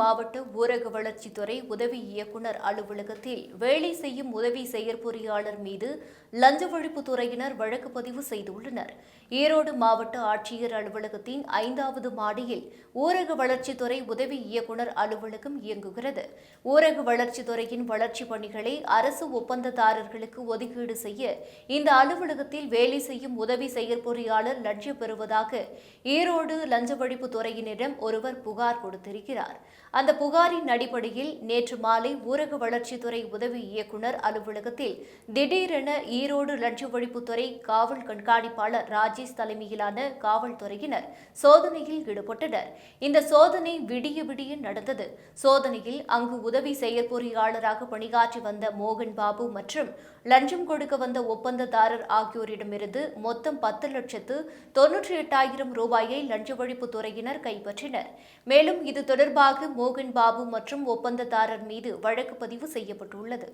மாவட்ட ஊரக வளர்ச்சித்துறை உதவி இயக்குனர் அலுவலகத்தில் வேலை செய்யும் உதவி செயற்பொறியாளர் மீது லஞ்ச ஒழிப்புத் துறையினர் வழக்கு பதிவு செய்துள்ளனர். ஈரோடு மாவட்ட ஆட்சியர் அலுவலகத்தின் ஐந்தாவது மாடியில் ஊரக வளர்ச்சித்துறை உதவி இயக்குனர் அலுவலகம் இயங்குகிறது. ஊரக வளர்ச்சித்துறையின் வளர்ச்சிப் பணிகளை அரசு ஒப்பந்ததாரர்களுக்கு ஒதுக்கீடு செய்ய இந்த அலுவலகத்தில் வேலை செய்யும் உதவி செயற்பொறியாளர் லஞ்சம் பெறுவதாக ஈரோடு லஞ்ச ஒழிப்புத் துறையினரிடம் ஒருவர் புகார் கொடுத்திருக்கிறார். அந்த புகாரின் அடிப்படையில் நேற்று மாலை ஊரக வளர்ச்சித்துறை உதவி இயக்குனர் அலுவலகத்தில் திடீரென ஈரோடு லஞ்ச ஒழிப்புத்துறை காவல் கண்காணிப்பாளர் ராஜேஷ் தலைமையிலான காவல்துறையினர் சோதனையில் ஈடுபட்டனர். இந்த சோதனை விடிய விடிய நடந்தது. சோதனையில் அங்கு உதவி செயற்பொறியாளராக பணியாற்றி வந்த மோகன் பாபு மற்றும் லஞ்சம் கொடுக்க வந்த ஒப்பந்ததாரர் ஆகியோரிடமிருந்து மொத்தம் பத்து லட்சத்து தொன்னூற்றி எட்டாயிரம் ரூபாயை லஞ்ச ஒழிப்புத்துறையினர் கைப்பற்றினர். மேலும் இது தொடர்பாக மோகன் பாபு மற்றும் ஒப்பந்ததாரர் மீது வழக்கு பதிவு செய்யப்பட்டுள்ளது.